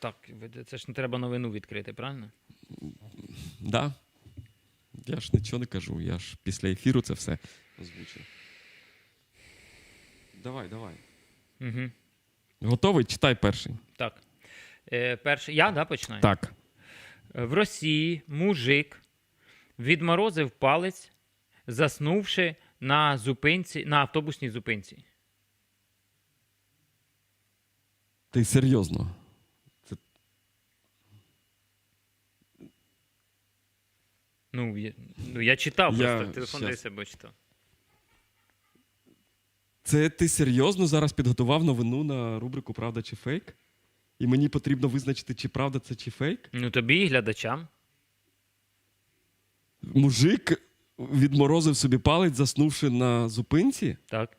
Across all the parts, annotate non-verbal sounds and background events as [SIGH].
Так, це ж не треба новину відкрити, правильно? Да. Я ж нічого не кажу, я ж після ефіру це все озвучу. Давай, давай. Угу. Готовий? Читай перший. Так. Е, перший. Я, да, починаю? Так. В Росії мужик відморозив палець, заснувши на зупинці, на автобусній зупинці. Ти серйозно. Ну, я, ну, я читав, Я просто телефон щас. для себе читав. Це ти серйозно зараз підготував новину на рубрику Правда чи фейк? І мені потрібно визначити, чи правда це чи фейк? Ну, тобі і глядачам. Мужик відморозив собі палець, заснувши на зупинці. Так.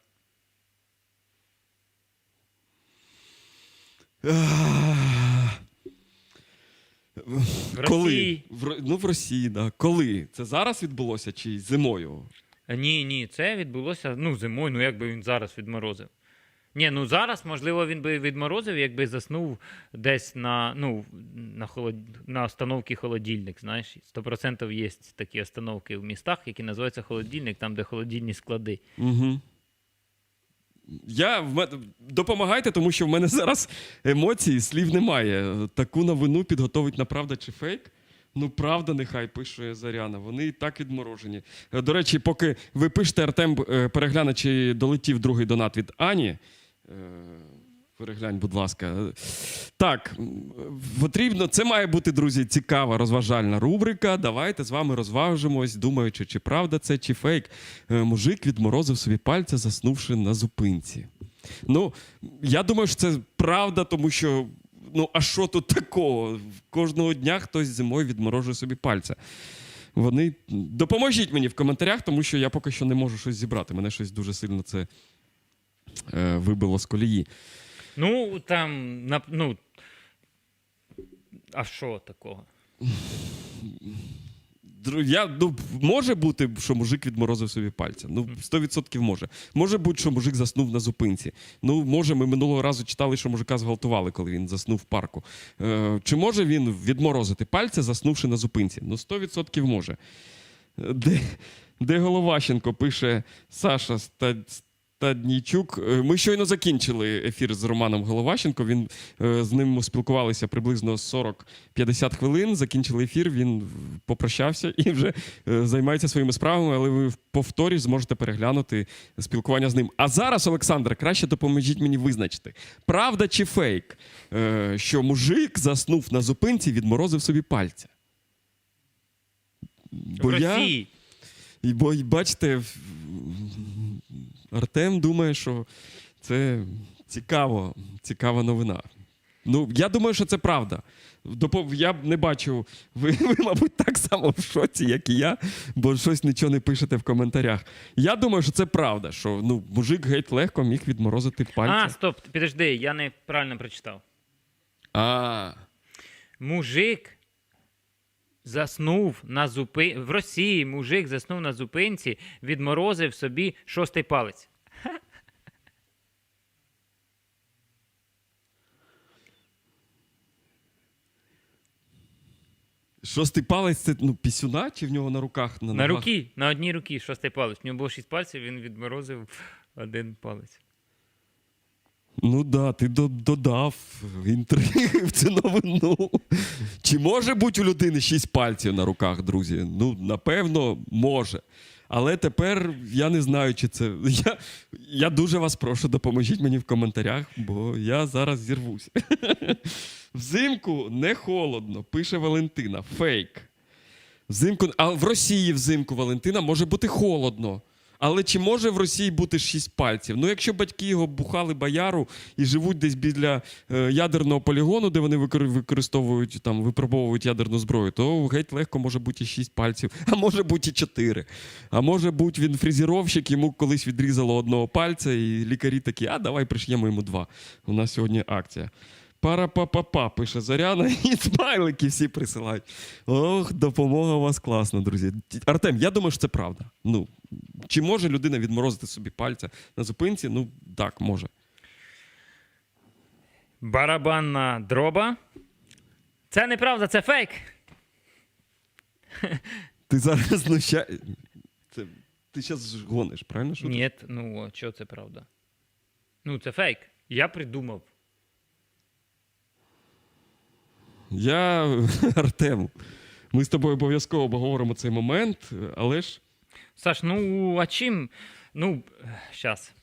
В Коли? Росії. В, ну, в Росії, так. Да. Коли? Це зараз відбулося чи зимою? Ні, ні, це відбулося ну, зимою, ну якби він зараз відморозив. Ні, ну зараз, можливо, він би відморозив, якби заснув десь на, ну, на, холод... на остановці холодильник. Знаєш, 100% є такі остановки в містах, які називаються холодильник, там, де холодильні склади. Угу. Я в мене допомагайте, тому що в мене зараз емоцій, слів немає. Таку новину підготовить на правда чи фейк. Ну, правда, нехай пише Заряна. Вони і так відморожені. Е, До речі, поки ви пишете, Артем е, перегляне, чи долетів другий донат від Ані. Переглянь, будь ласка. Так, потрібно. Це має бути, друзі, цікава розважальна рубрика. Давайте з вами розважимось, думаючи, чи правда це, чи фейк. Е, Мужик відморозив собі пальця, заснувши на зупинці. Ну, я думаю, що це правда, тому що. Ну, а що тут такого? Кожного дня хтось зимою відморожує собі пальця. Вони допоможіть мені в коментарях, тому що я поки що не можу щось зібрати. Мене щось дуже сильно це е, вибило з колії. Ну, там, на, ну. А що такого? Дру- Я, ну, може бути, що мужик відморозив собі пальця. Ну, 100% може. Може бути, що мужик заснув на зупинці. Ну, може, ми минулого разу читали, що мужика зґвалтували, коли він заснув в парку. Е, чи може він відморозити пальця, заснувши на зупинці? Ну, 100% може. Де, де Головащенко пише Саша Ста- Стаднійчук. Е, Ми щойно закінчили ефір з Романом Головащенко. Він е, з ним спілкувалися приблизно 40-50 хвилин. Закінчили ефір. Він попрощався і вже е, займається своїми справами, але ви в повторі зможете переглянути спілкування з ним. А зараз, Олександр, краще допоможіть мені визначити, правда чи фейк, що мужик заснув на зупинці відморозив собі пальця. в Росії. І бо бачите, в- Артем думає, що це цікаво, цікава новина. Ну, я думаю, що це правда. Я б не бачу, [LAUGHS] ви, ви, мабуть, так само в шоці, як і я, бо щось нічого не пишете в коментарях. Я думаю, що це правда, що ну, мужик геть легко міг відморозити А, стоп, підожди, я неправильно прочитав. А, Мужик заснув на зупинці. В Росії мужик заснув на зупинці, відморозив собі шостий палець. шостий палець це ну, пісюна чи в нього на руках? На, На ногах? руки, на одній руці шостий палець. У нього було шість пальців, він відморозив один палець. Ну да, ти додав інтриги [LAUGHS] в цю новину. Чи може бути у людини шість пальців на руках, друзі? Ну, напевно, може. Але тепер я не знаю, чи це. [LAUGHS] Я, я дуже вас прошу, допоможіть мені в коментарях, бо я зараз зірвуся. [LAUGHS] Взимку не холодно, пише Валентина. Фейк. Взимку, а в Росії взимку Валентина може бути холодно. Але чи може в Росії бути шість пальців? Ну, якщо батьки його бухали бояру і живуть десь біля е, ядерного полігону, де вони використовують там, випробовують ядерну зброю, то геть легко може бути шість пальців, [LAUGHS] а може бути і чотири. А може бути він фрезеровщик, йому колись відрізало одного пальця, і лікарі такі, а давай приш'ємо йому два. У нас сьогодні акція. Пара-па-па-па, пише Заряна, [LAUGHS] і смайлики всі присилають. Ох, допомога у вас класна, друзі. Артем, я думаю, що це правда. Ну, чи може людина відморозити собі пальця на зупинці? Ну, так, може. Барабанна дроба. Це неправда, це фейк. [LAUGHS] Ти зараз знущаєш. Це... Ти зараз гониш, правильно? Що? Ні, ну що це правда? Ну, це фейк. Я придумав. Я [LAUGHS] Артем. Ми з тобою обов'язково обговоримо цей момент, але ж. Саш, ну а чим? Ну, щас.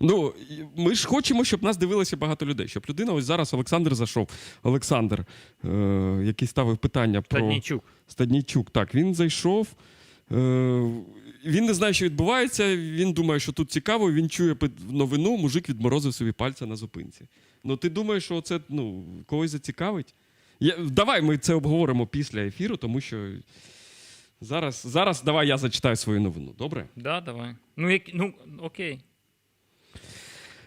Ну, ми ж хочемо, щоб нас дивилося багато людей. Щоб людина, ось зараз Олександр зайшов. Олександр, е- який ставив питання про Стаднійчук. Стаднійчук. Так, він зайшов. Е- він не знає, що відбувається. Він думає, що тут цікаво. Він чує новину, мужик відморозив собі пальця на зупинці. Ну, ти думаєш, що це ну, когось зацікавить? Я, давай ми це обговоримо після ефіру, тому що зараз, зараз давай я зачитаю свою новину. Добре? Да, давай. Ну, як... ну окей.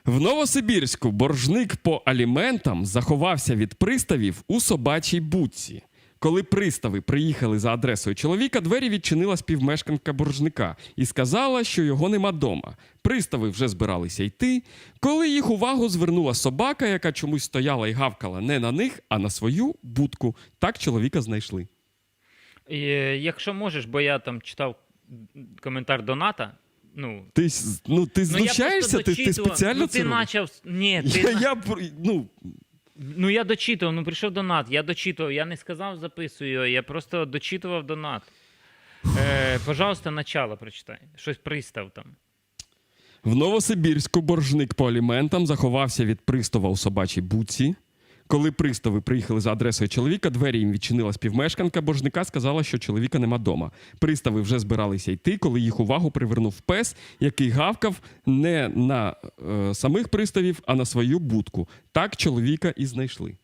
В Новосибірську боржник по аліментам заховався від приставів у собачій будці. Коли пристави приїхали за адресою чоловіка, двері відчинила співмешканка боржника і сказала, що його нема дома. Пристави вже збиралися йти, коли їх увагу звернула собака, яка чомусь стояла і гавкала не на них, а на свою будку. Так чоловіка знайшли. І, е, якщо можеш, бо я там читав коментар Доната. Ну, Ти, ну, ти ну знущаєшся? просто ти, ти спеціально ну, ти робиш? начав. Ні, ти... Я, я, ну, Ну я дочитував, ну прийшов донат, я дочитував, я не сказав, записую, я просто дочитував донат. Е, пожалуйста, начало прочитай. Щось пристав там. В Новосибірську боржник по аліментам заховався від пристава у собачій буці. Коли пристави приїхали за адресою чоловіка, двері їм відчинила співмешканка боржника, сказала, що чоловіка нема дома. Пристави вже збиралися йти, коли їх увагу привернув пес, який гавкав не на е, самих приставів, а на свою будку. Так чоловіка і знайшли.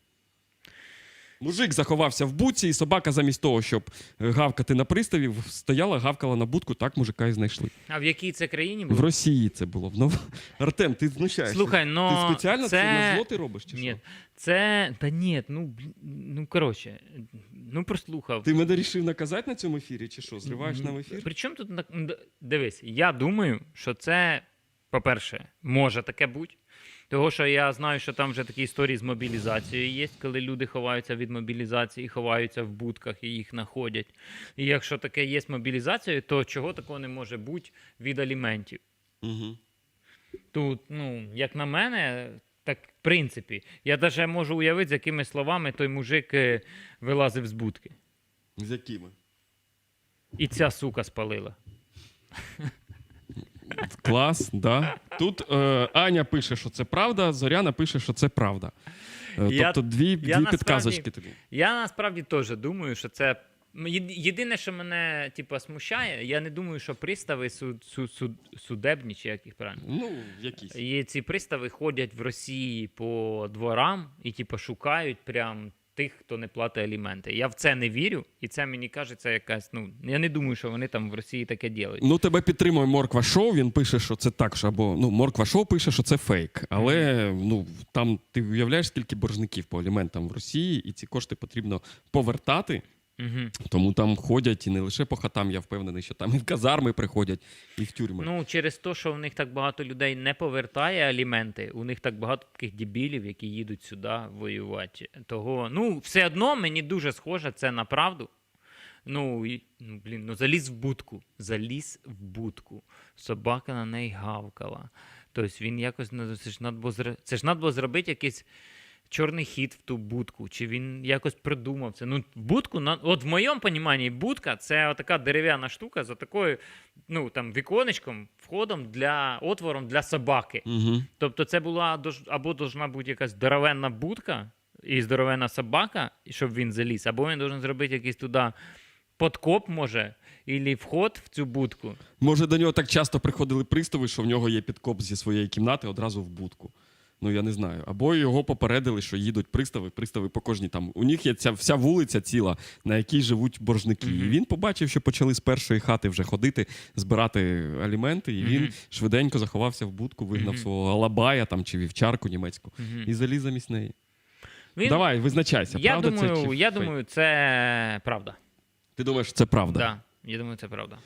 Мужик заховався в буці, і собака, замість того, щоб е, гавкати на приставів, стояла, гавкала на будку, так мужика і знайшли. А в якій це країні В? Росії це було. В Нов... [LAUGHS] Артем, ти знущаєшся. Слухай, ну, ти спеціально це, це- на зло ти робиш? Чи Ні, що? це. Та ні, ну блін, ну коротше, ну прослухав. Ти мене рішив наказати на цьому ефірі, чи що? Зриваєш нам ефір? Причому тут на- дивись, я думаю, що це, по-перше, може таке бути. Того, що я знаю, що там вже такі історії з мобілізацією є, коли люди ховаються від мобілізації, ховаються в будках і їх знаходять. І якщо таке є мобілізацією, то чого такого не може бути від аліментів? Угу. Тут, ну, як на мене, так в принципі, я навіть можу уявити, з якими словами той мужик е, вилазив з будки. З якими? І ця сука спалила. Клас, да. Тут е, Аня пише, що це правда, Зоряна пише, що це правда. Е, Я- тобто дві, я дві насправді- підказочки тобі. Я насправді теж думаю, що це. м, Єдине, що мене типу, смущає, я не думаю, що пристави суд, суд, суд, судебні, чи як їх правильно. Ну, якісь. І ці пристави ходять в Росії по дворам і типу, шукають прям тих, хто не платить аліменти. Я в це не вірю, і це мені кажеться якась. Ну, я не думаю, що вони там в Росії таке ділять. Ну, тебе підтримує Морква Шоу. Він пише, що це так, що або ну, Морква Шоу пише, що це фейк. Але ну там ти уявляєш, скільки боржників по аліментам в Росії, і ці кошти потрібно повертати. Угу. Тому там ходять і не лише по хатам, я впевнений, що там і в казарми приходять, і в тюрми. Ну, через те, що в них так багато людей не повертає аліменти, у них так багато таких дебілів, які їдуть сюди воювати. Того, ну, все одно мені дуже схоже це на правду. Ну, і, ну, блін, ну заліз в будку. Заліз в будку. Собака на неї гавкала. Тобто він якось ну, це ж надо було, це ж надо було зробити якийсь чорний хід в ту будку, чи він якось придумав це. Ну, будку, на- от в моєму поніманні, будка це така дерев'яна штука за такою, ну там віконечком, входом для отвором для собаки. Угу. Тобто, це була або должна бути якась здоровенна будка і здоровенна собака, щоб він заліз, або він должен зробити якийсь туди подкоп, може, і вход в цю будку. Може, до нього так часто приходили пристави, що в нього є підкоп зі своєї кімнати одразу в будку. Ну, я не знаю. Або його попередили, що їдуть пристави, пристави по кожній там. У них є ця вся вулиця ціла, на якій живуть боржники. І він побачив, що почали з першої хати вже ходити, збирати аліменти, і він Мгм. швиденько заховався в будку, вигнав Мгм. свого алабая там чи вівчарку німецьку Мгм. і заліз замість неї. Він, Давай, визначайся. я правда думаю, це чи я фейк? думаю, це правда. Ти думаєш, це правда? Да, я думаю, це правда.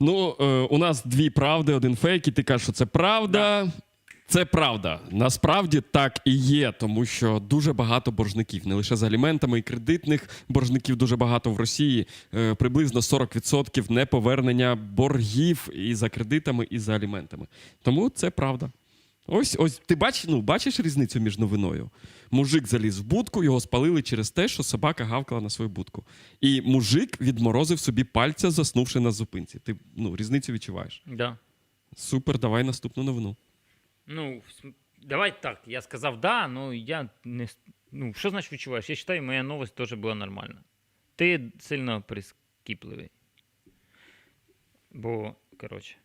Ну, е, у нас дві правди, один фейк, і ти кажеш, що це правда. Це правда. Насправді так і є, тому що дуже багато боржників, не лише з аліментами і кредитних боржників дуже багато в Росії. Е, приблизно 40% неповернення боргів і за кредитами, і за аліментами. Тому це правда. Ось, ось ти бач, ну, бачиш різницю між новиною. Мужик заліз в будку, його спалили через те, що собака гавкала на свою будку. І мужик відморозив собі пальця, заснувши на зупинці. Ти ну, різницю відчуваєш. Да. Супер, давай наступну новину. Ну, давай так. Я сказав да, ну я не. Ну, що значить відчуваєш? Я вважаю, моя новость теж була нормальна. Ти сильно прискіпливий. Бо, коротше.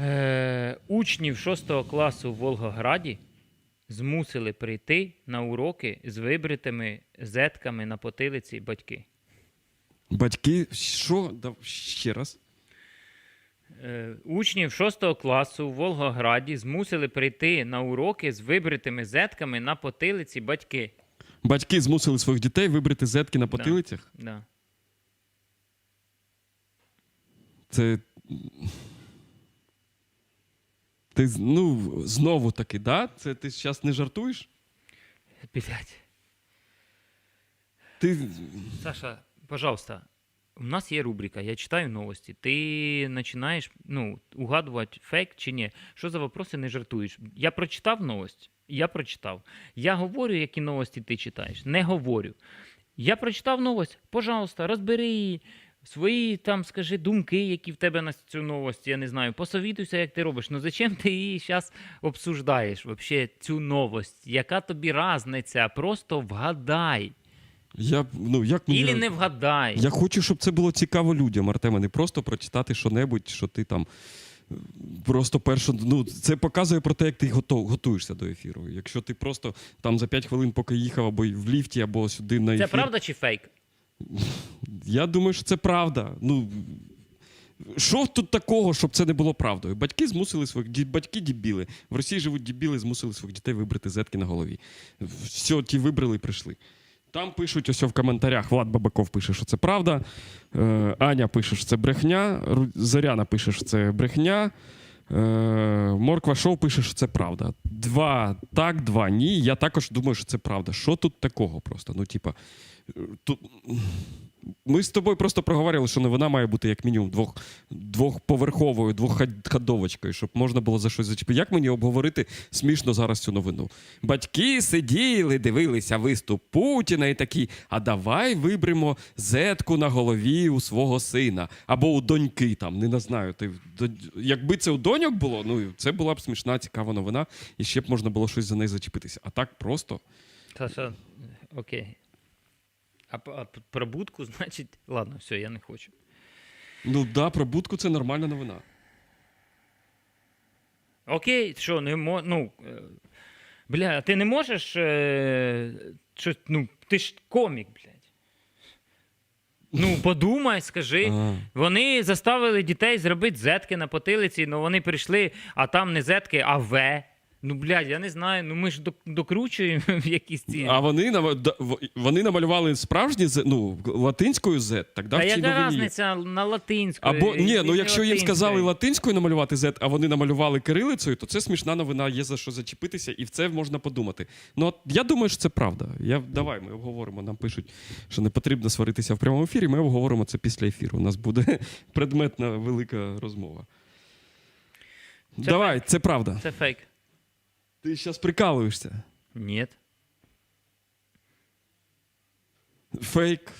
Е, учнів 6 класу в Волгограді змусили прийти на уроки з вибритими зетками на потилиці батьки. Батьки, що? Да, ще раз. Е, Учнів 6 класу в Волгограді змусили прийти на уроки з вибритими зетками на потилиці батьки. Батьки змусили своїх дітей вибрати зетки на потилицях. Да. Це. Ти ну, знову таки, да? Це ти зараз не жартуєш? Блять. Ти. Саша, пожалуйста, у нас є рубрика, я читаю новості. Ти починаєш ну, угадувати фейк чи ні. Що за вопроси не жартуєш? Я прочитав новость, я прочитав. Я говорю, які новості ти читаєш. Не говорю. Я прочитав новость, пожалуйста, розбери її. Свої там, скажи, думки, які в тебе на цю новость, я не знаю. Посовітуйся, як ти робиш. Ну зачем ти її зараз обсуждаєш? Вообще цю новость? Яка тобі разниця? Просто вгадай. Я, ну, як мені... Ілі не вгадай. Я хочу, щоб це було цікаво людям, Артема, не просто прочитати що-небудь, що ти там. е, Просто перше, ну це показує про те, як ти готов, готуєшся до ефіру. Якщо ти просто там за 5 хвилин, поки їхав або в ліфті, або сюди на Це правда чи фейк? Я думаю, що це правда. Ну що тут такого, щоб це не було правдою? Батьки змусили своїх батьки дібіли. В Росії живуть дібіли, змусили своїх дітей вибрати зетки на голові. Все, ті вибрали і прийшли. Там пишуть ось в коментарях. Влад Бабаков пише, що це правда. Е, Аня пише, що це брехня. Зоряна пише, що це брехня. Е, Морква Шоу пише, що це правда. Два так, два ні. Я також думаю, що це правда. Що тут такого просто? Ну, типа, е, тут. Ми з тобою просто проговорили, що новина має бути як мінімум двох, двохповерховою, двохходовочкою, щоб можна було за щось зачепити. Як мені обговорити смішно зараз цю новину? Батьки сиділи, дивилися виступ Путіна і такі: а давай виберемо зетку на голові у свого сина або у доньки там. Не знаю. Ти якби це у доньок було, ну це була б смішна, цікава новина, і ще б можна було щось за неї зачепитися. А так просто. Саша, окей. А, а про будку, [LAUGHS] значить, ладно, все, я не хочу. Ну да, про будку це нормальна новина. Окей, що, не мо... ну, е, бля, а ти не можеш. Е... Що, ну, ти ж комік, блядь. Ну, [LAUGHS] подумай, скажи. А. Вони заставили дітей зробити зетки на потилиці, ну вони прийшли, а там не зетки, а В. Ну, блядь, я не знаю. Ну ми ж докручуємо в [LAUGHS] якісь ці. А вони вони намалювали справжні з ну латинською Z, тоді Та в яка різниця на латинську? Або ні, ну якщо їм сказали латинською намалювати Z, а вони намалювали кирилицею, то це смішна новина, є за що зачепитися, і в це можна подумати. Ну от я думаю, що це правда. Я давай ми обговоримо. Нам пишуть, що не потрібно сваритися в прямому ефірі. Ми обговоримо це після ефіру. У нас буде [LAUGHS] предметна велика розмова. Це давай, це правда. Це фейк. Ти зараз прикалуєшся. Ні. Фейк.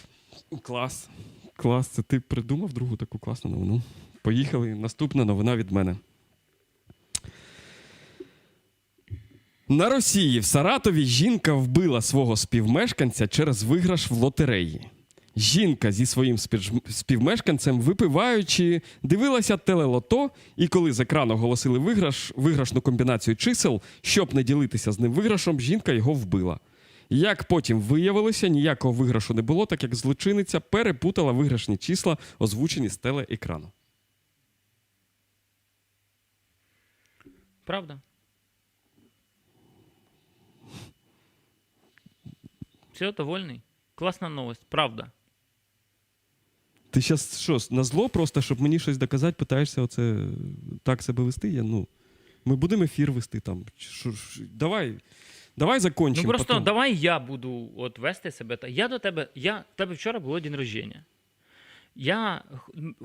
Клас. Клас. Це ти придумав другу таку класну новину. Поїхали. Наступна новина від мене. На Росії в Саратові жінка вбила свого співмешканця через виграш в лотереї. Жінка зі своїм співмешканцем, випиваючи, дивилася телелото, і коли з екрану оголосили виграш, виграшну комбінацію чисел, щоб не ділитися з ним виграшом, жінка його вбила. Як потім виявилося, ніякого виграшу не було, так як злочиниця перепутала виграшні числа, озвучені з телеекрану. Правда. Все, довольний? Класна новость, правда. Ти зараз що, на зло просто, щоб мені щось доказати, питаєшся оце так себе вести? Я, ну, Ми будемо ефір вести там. Що, що, давай, давай закончимо. Ну просто потім. давай я буду от вести себе. та- Я до тебе. Я тебе вчора було день рождення. Я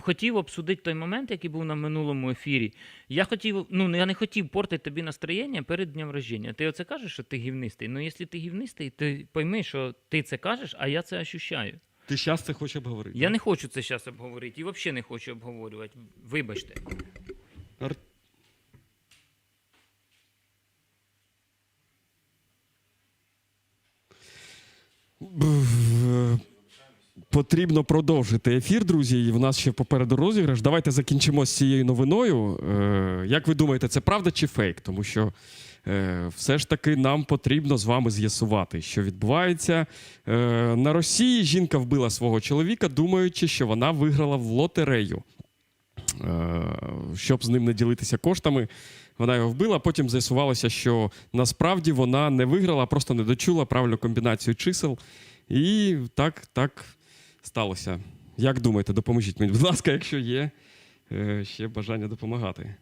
хотів обсудити той момент, який був на минулому ефірі. Я хотів, ну я не хотів портити тобі настроєння перед днем рождення. Ти оце кажеш, що ти гівнистий. Ну, якщо ти гівнистий, ти пойми, що ти це кажеш, а я це ощущаю. Ти зараз це хочеш обговорити? Я не хочу це зараз обговорити і взагалі не хочу обговорювати. Вибачте. Ар- Потрібно продовжити ефір, друзі. І в нас ще попереду розіграш. Давайте закінчимо з цією новиною. Е, Як ви думаєте, це правда чи фейк? Тому що все ж таки нам потрібно з вами з'ясувати, що відбувається. Е, На Росії жінка вбила свого чоловіка, думаючи, що вона виграла в лотерею. Е, щоб з ним не ділитися коштами. Вона його вбила. Потім з'ясувалося, що насправді вона не виграла, а просто не дочула правильну комбінацію чисел. І так, так сталося. Як думаєте, допоможіть мені, будь ласка, якщо є е, ще бажання допомагати.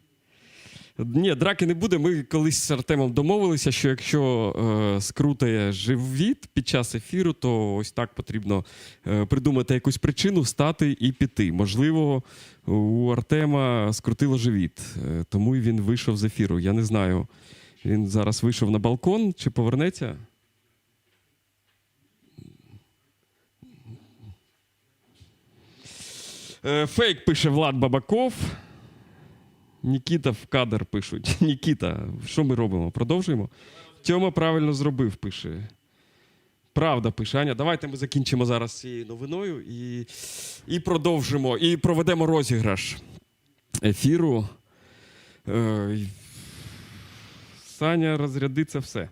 Ні, драки не буде. Ми колись з Артемом домовилися, що якщо е, скрутає живіт під час ефіру, то ось так потрібно е, придумати якусь причину, встати і піти. Можливо, у Артема скрутило живіт, е, тому він вийшов з ефіру. Я не знаю. Він зараз вийшов на балкон чи повернеться? Е, Фейк пише Влад Бабаков. Нікіта в кадр пишуть. [LAUGHS] Нікіта, що ми робимо? Продовжуємо? Тьома правильно зробив, пише. Правда, пише Аня. Давайте ми закінчимо зараз цією новиною і, і продовжимо. І проведемо розіграш ефіру. Е, Саня розрядить це все.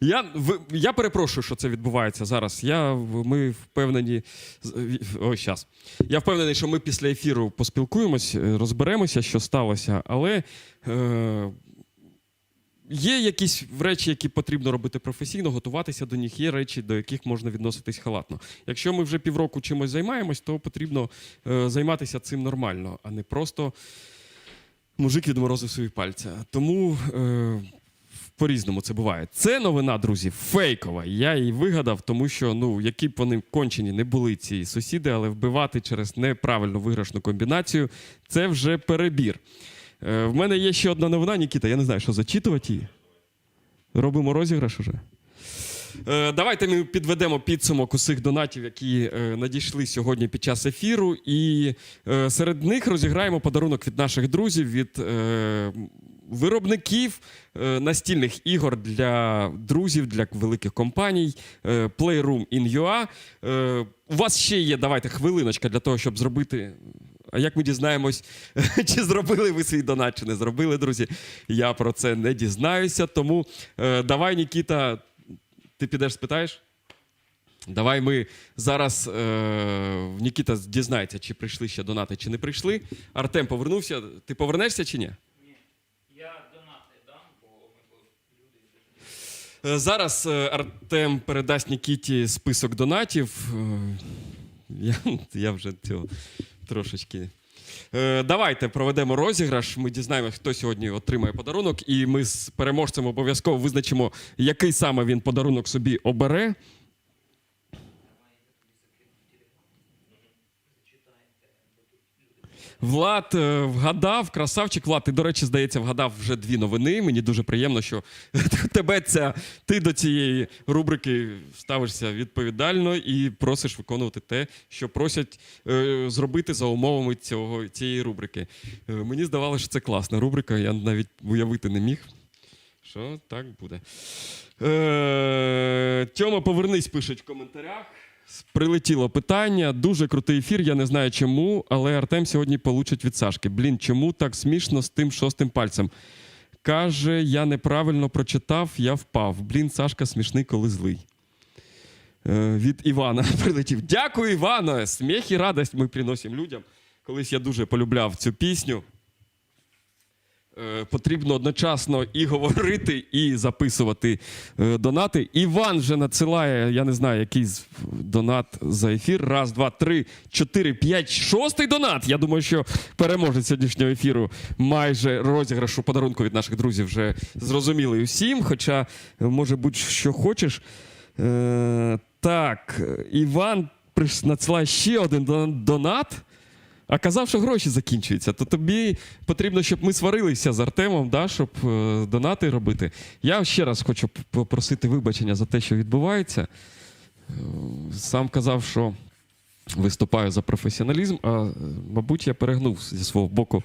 Я, в- я перепрошую, що це відбувається зараз. Я, ми впевнені. Ой, щас. Я впевнений, що ми після ефіру поспілкуємось, е, розберемося, що сталося, але е, є якісь речі, які потрібно робити професійно, готуватися до них, є речі, до яких можна відноситись халатно. Якщо ми вже півроку чимось займаємось, то потрібно е, займатися цим нормально, а не просто мужик відморозив свої пальці. Тому. Е, по-різному це буває. Це новина, друзі, фейкова. Я її вигадав, тому що ну, які б вони кончені не були ці сусіди, але вбивати через неправильну виграшну комбінацію це вже перебір. Е, в мене є ще одна новина, Нікіта, я не знаю, що зачитувати її. Робимо розіграш уже. Е, Давайте ми підведемо підсумок усіх донатів, які е, надійшли сьогодні під час ефіру. І е, серед них розіграємо подарунок від наших друзів, від виробників е, настільних ігор для друзів, для великих компаній. е, Playroom in UA. Е, У вас ще є, давайте, хвилиночка для того, щоб зробити. А як ми дізнаємось, [LAUGHS] чи зробили ви свій донат, чи не зробили, друзі? Я про це не дізнаюся. Тому давай, Нікіта, ти підеш спитаєш? Давай ми зараз е, Нікіта дізнається, чи прийшли ще донати, чи не прийшли. Артем повернувся. Ти повернешся чи ні? Я донати дам, бо Е, Зараз е, Артем передасть Нікіті список донатів. Е, Я, я вже цього трошечки. Е, Давайте проведемо розіграш. Ми дізнаємося, хто сьогодні отримає подарунок, і ми з переможцем обов'язково визначимо, який саме він подарунок собі обере. Влад е, вгадав, красавчик. Влад, ти, до речі, здається, вгадав вже дві новини. Мені дуже приємно, що [LAUGHS] тебе ця, ти до цієї рубрики ставишся відповідально і просиш виконувати те, що просять е, зробити за умовами цього, цієї рубрики. Е, мені здавалося, що це класна рубрика, я навіть уявити не міг. Що так буде. Е, Тьома, повернись, пишуть в коментарях. Прилетіло питання. Дуже крутий ефір. Я не знаю чому, але Артем сьогодні получить від Сашки. Блін, чому так смішно з тим шостим пальцем? Каже, я неправильно прочитав, я впав. Блін, Сашка смішний, коли злий. Е, від Івана [LAUGHS] прилетів. Дякую, Івана! Сміх і радость ми приносимо людям. Колись я дуже полюбляв цю пісню. Е, Потрібно одночасно і говорити, і записувати е, донати. Іван вже надсилає, я не знаю, який донат за ефір. Раз, два, три, чотири, п'ять, шостий донат. Я думаю, що переможець сьогоднішнього ефіру майже розіграшу подарунку від наших друзів вже зрозумілий усім. Хоча може бути, що хочеш. Е, так, Іван надсилає ще один донат. А казав, що гроші закінчуються, то тобі потрібно, щоб ми сварилися з Артемом, да, щоб е, донати робити. Я ще раз хочу попросити вибачення за те, що відбувається. Е, Сам казав, що виступаю за професіоналізм, а мабуть, я перегнув зі свого боку